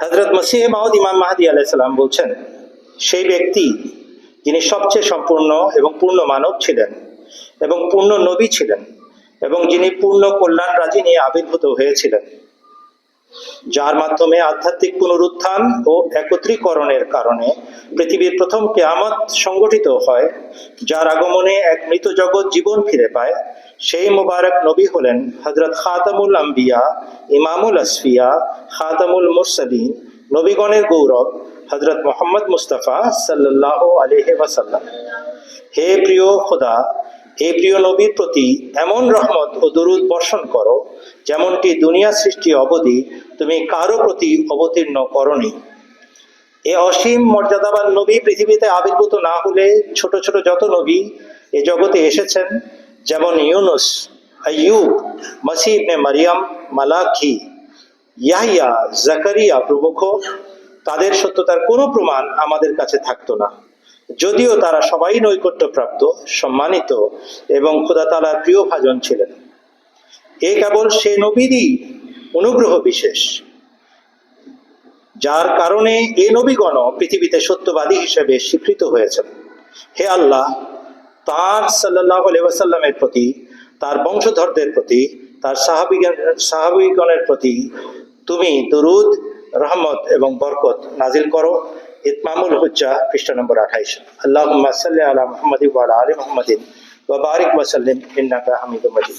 হজরত মসিহ মাহদ ইমাম মাহাদি আলাইসাল্লাম বলছেন, সেই ব্যক্তি যিনি সবচেয়ে সম্পূর্ণ এবং পূর্ণ মানব ছিলেন এবং পূর্ণ নবী ছিলেন এবং যিনি পূর্ণ কল্যাণ রাজি নিয়ে আবির্ভূত হয়েছিলেন, যার মাধ্যমে আধ্যাত্মিক পুনরুত্থান ও একত্রীকরণের কারণে পৃথিবীর প্রথম কেয়ামত সংগঠিত হয়, যার আগমনে এক মৃত জগৎ জীবন ফিরে পায় সেই মুবারক নবী হলেন হজরত খাতামুল আম্বিয়া, ইমামুল আসফিয়া, খাতামুল মুরসালিন, নবীগণের গৌরব হজরত মোহাম্মদ মুস্তাফা সাল্লাহ আলহে ওয়াসাল্লাম। হে প্রিয় খোদা, হে প্রিয় নবীর প্রতি এমন রহমত ও দরুদ বর্ষণ করো, যেমনটি দুনিয়া সৃষ্টি অবধি তুমি কারও প্রতি অবতীর্ণ করনি। এ অসীম মর্যাদাবান নবী পৃথিবীতে আবির্ভূত না হলে ছোট ছোট যত নবী এ জগতে এসেছেন যেমন ইউনুস, আইয়ুব, মসিহ ইবনে মারিয়াম মালাকি ইয়াহিয়া, জাকারিয়া প্রমুখ, তাদের সত্যতার কোনো প্রমাণ আমাদের কাছে থাকতো না। যদিও তারা সবাই নৈকট্যপ্রাপ্ত, সম্মানিত এবং খোদা তালার প্রিয় ভাজন ছিলেন। এ কেবল সে নবীরই অনুগ্রহ বিশেষ, যার কারণে এ নবীগণ পৃথিবীতে সত্যবাদী হিসেবে স্বীকৃত হয়েছেন। হে আল্লাহ তার সাল্লাহ আলহামের প্রতি, তার বংশধরদের প্রতি, তার সাহাবিগণ, সাহাবিগণের প্রতি তুমি দুরুদ, রহমত এবং বরকত নাজিল করো। ইতমামুল হুজ্জা, পৃষ্ঠ নম্বর আঠাইশ। আল্লাহ সাল্লাহ আলা মোহাম্মদ আলী মোহাম্মদিন বাবারিক মাসাল্লিম ইন্নাকা হামিদ মাজিদ।